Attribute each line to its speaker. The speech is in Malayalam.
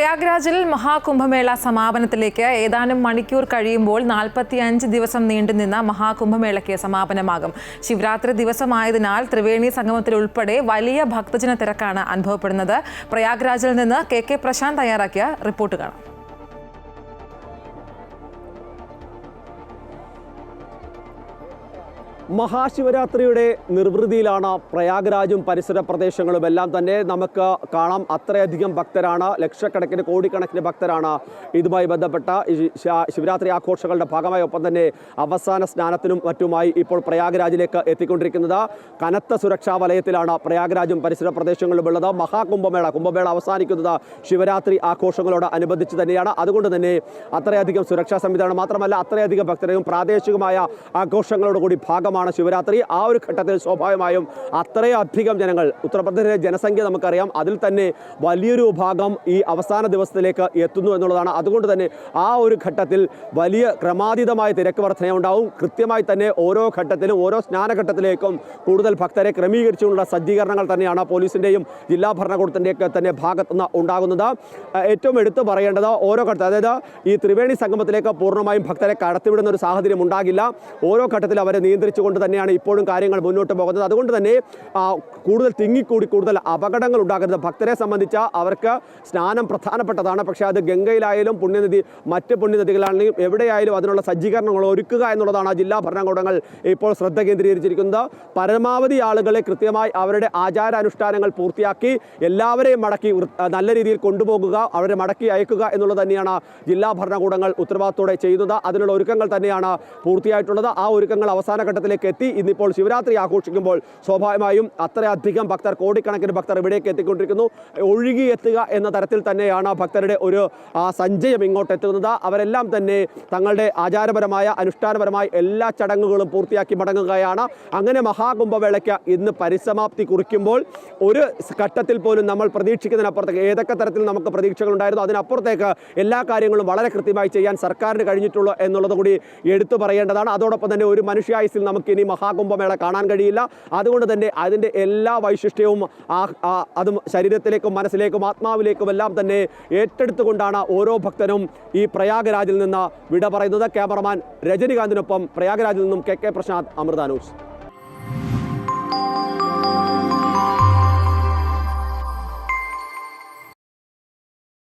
Speaker 1: പ്രയാഗ്രാജിൽ മഹാകുംഭമേള സമാപനത്തിലേക്ക് ഏതാനും മണിക്കൂർ കഴിയുമ്പോൾ നാൽപ്പത്തിയഞ്ച് ദിവസം നീണ്ടുനിന്ന മഹാകുംഭമേളയ്ക്ക് സമാപനമാകും. ശിവരാത്രി ദിവസമായതിനാൽ ത്രിവേണി സംഗമത്തിൽ ഉൾപ്പെടെ വലിയ ഭക്തജന തിരക്കാണ് അനുഭവപ്പെടുന്നത്. പ്രയാഗ്രാജിൽ നിന്ന് കെ കെ പ്രശാന്ത് തയ്യാറാക്കിയ റിപ്പോർട്ട് കാണാം.
Speaker 2: മഹാശിവരാത്രിയുടെ നിർവൃതിയിലാണ് പ്രയാഗ്രാജും പരിസര പ്രദേശങ്ങളും എല്ലാം തന്നെ. നമുക്ക് കാണാം അത്രയധികം ഭക്തരാണ്. ലക്ഷക്കണക്കിന് കോടിക്കണക്കിന് ഭക്തരാണ് ഇതുമായി ബന്ധപ്പെട്ട ശിവരാത്രി ആഘോഷങ്ങളുടെ ഭാഗമായി ഒപ്പം തന്നെ അവസാന സ്നാനത്തിനും മറ്റുമായി ഇപ്പോൾ പ്രയാഗ്രാജിലേക്ക് എത്തിക്കൊണ്ടിരിക്കുന്നത്. കനത്ത സുരക്ഷാ വലയത്തിലാണ് പ്രയാഗ്രാജും പരിസര പ്രദേശങ്ങളും ഉള്ളത് മഹാകുംഭമേള കുംഭമേള അവസാനിക്കുന്നത് ശിവരാത്രി ആഘോഷങ്ങളോട് അനുബന്ധിച്ച് തന്നെയാണ്. അതുകൊണ്ട് തന്നെ അത്രയധികം സുരക്ഷാ സംവിധാനം മാത്രമല്ല അത്രയധികം ഭക്തരെയും പ്രാദേശികമായ ആഘോഷങ്ങളോട് കൂടി ഭാഗമാണ് ശിവരാത്രി. ആ ഒരു ഘട്ടത്തിൽ സ്വാഭാവികമായും അത്രയധികം ജനങ്ങൾ ഉത്തർപ്രദേശിലെ ജനസംഖ്യ നമുക്കറിയാം. അതിൽ തന്നെ വലിയൊരു ഭാഗം ഈ അവസാന ദിവസത്തിലേക്ക് എത്തുന്നു എന്നുള്ളതാണ്. അതുകൊണ്ട് തന്നെ ആ ഒരു ഘട്ടത്തിൽ വലിയ ക്രമാതീതമായ തിരക്ക് വർധനയുണ്ടാവും കൃത്യമായി തന്നെ ഓരോ ഘട്ടത്തിലും ഓരോ സ്നാനഘട്ടത്തിലേക്കും കൂടുതൽ ഭക്തരെ ക്രമീകരിച്ചുകൊണ്ടുള്ള സജ്ജീകരണങ്ങൾ തന്നെയാണ് പോലീസിന്റെയും ജില്ലാ ഭരണകൂടത്തിന്റെയൊക്കെ തന്നെ ഭാഗത്തുനിന്ന് ഉണ്ടാകുന്നത്. ഏറ്റവും എടുത്തു പറയേണ്ടത് ഓരോ ഘട്ടത്തിൽ അതായത് ഈ ത്രിവേണി സംഗമത്തിലേക്ക് പൂർണമായും ഭക്തരെ കടത്തിവിടുന്ന ഒരു സാഹചര്യം ഉണ്ടാകില്ല. ഓരോ ഘട്ടത്തിൽ അവരെ നിയന്ത്രിച്ചുകൊണ്ട് തന്നെയാണ് ഇപ്പോഴും കാര്യങ്ങൾ മുന്നോട്ട് പോകുന്നത്. അതുകൊണ്ട് തന്നെ കൂടുതൽ തിങ്ങിക്കൂടി കൂടുതൽ അപകടങ്ങൾ ഉണ്ടാകരുത്. ഭക്തരെ സംബന്ധിച്ച അവർക്ക് സ്നാനം പ്രധാനപ്പെട്ടതാണ്. പക്ഷേ അത് ഗംഗയിലായാലും പുണ്യനദി മറ്റ് പുണ്യനദികളാണെങ്കിലും എവിടെയായാലും അതിനുള്ള സജ്ജീകരണങ്ങൾ ഒരുക്കുക എന്നുള്ളതാണ് ജില്ലാ ഭരണകൂടങ്ങൾ ഇപ്പോൾ ശ്രദ്ധ കേന്ദ്രീകരിച്ചിരിക്കുന്നത്. പരമാവധി ആളുകളെ കൃത്യമായി അവരുടെ ആചാരാനുഷ്ഠാനങ്ങൾ പൂർത്തിയാക്കി എല്ലാവരെയും മടക്കി നല്ല രീതിയിൽ കൊണ്ടുപോകുക അവരെ മടക്കി അയക്കുക എന്നുള്ളത് തന്നെയാണ് ജില്ലാ ഭരണകൂടങ്ങൾ ഉത്തരവാദിത്തോടെ ചെയ്യുന്നത്. അതിനുള്ള ഒരുക്കങ്ങൾ തന്നെയാണ് പൂർത്തിയായിട്ടുള്ളത്. ആ ഒരുക്കങ്ങൾ അവസാന ഘട്ടത്തിലേക്ക് എത്തി. ഇന്നിപ്പോൾ ശിവരാത്രി ആഘോഷിക്കുമ്പോൾ സ്വാഭാവികമായും അത്രയധികം ഭക്തർ കോടിക്കണക്കിന് ഭക്തർ ഇവിടേക്ക് എത്തിക്കൊണ്ടിരിക്കുന്നു. ഒഴുകി എത്തുക എന്ന തരത്തിൽ തന്നെയാണ് ഭക്തരുടെ ഒരു സഞ്ചയം ഇങ്ങോട്ട് എത്തുന്നത്. അവരെല്ലാം തന്നെ തങ്ങളുടെ ആചാരപരമായ അനുഷ്ഠാനപരമായ എല്ലാ ചടങ്ങുകളും പൂർത്തിയാക്കി മടങ്ങുകയാണ്. അങ്ങനെ മഹാകുംഭവേളയ്ക്ക് ഇന്ന് പരിസമാപ്തി കുറിക്കുമ്പോൾ ഒരു ഘട്ടത്തിൽ പോലും നമ്മൾ പ്രതീക്ഷിക്കുന്നതിനപ്പുറത്തേക്ക് ഏതൊക്കെ തരത്തിൽ നമുക്ക് പ്രതീക്ഷകളുണ്ടായിരുന്നു അതിനപ്പുറത്തേക്ക് എല്ലാ കാര്യങ്ങളും വളരെ കൃത്യമായി ചെയ്യാൻ സർക്കാരിന് കഴിഞ്ഞിട്ടുള്ളൂ എന്നുള്ളത് കൂടി എടുത്തു പറയേണ്ടതാണ്. അതോടൊപ്പം തന്നെ ഒരു മനുഷ്യായുസിൽ നമുക്ക് ഇനി മഹാകുംഭമേള കാണാൻ കഴിയില്ല. അതുകൊണ്ട് തന്നെ അതിന്റെ എല്ലാ വൈശിഷ്ട്യവും അതും ശരീരത്തിലേക്കും മനസ്സിലേക്കും ആത്മാവിലേക്കും എല്ലാം തന്നെ ഏറ്റെടുത്തുകൊണ്ടാണ് ഓരോ ഭക്തനും ഈ പ്രയാഗരാജിൽ നിന്ന് വിട പറയുന്നത്. ക്യാമറമാൻ രജനികാന്തിനൊപ്പം പ്രയാഗരാജിൽ നിന്നും K K Prasanth Amrita news.